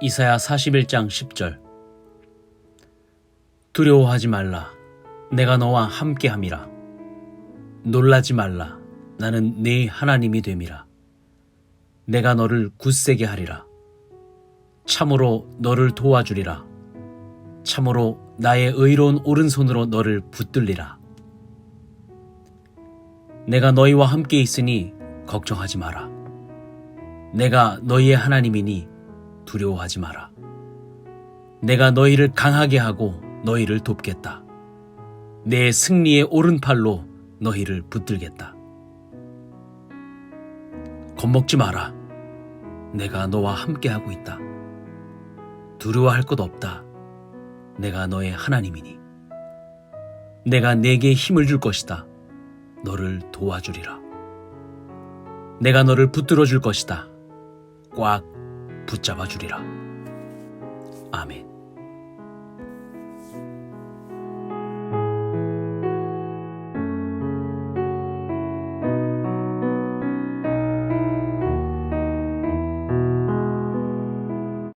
이사야 41장 10절. 두려워하지 말라. 내가 너와 함께 함이라. 놀라지 말라. 나는 네 하나님이 됨이라. 내가 너를 굳세게 하리라. 참으로 너를 도와주리라. 참으로 나의 의로운 오른손으로 너를 붙들리라. 내가 너희와 함께 있으니 걱정하지 마라. 내가 너희의 하나님이니 두려워하지 마라. 내가 너희를 강하게 하고 너희를 돕겠다. 내 승리의 오른팔로 너희를 붙들겠다. 겁먹지 마라. 내가 너와 함께하고 있다. 두려워할 것 없다. 내가 너의 하나님이니. 내가 내게 힘을 줄 것이다. 너를 도와주리라. 내가 너를 붙들어 줄 것이다. 꽉 붙잡아 주리라. 아멘.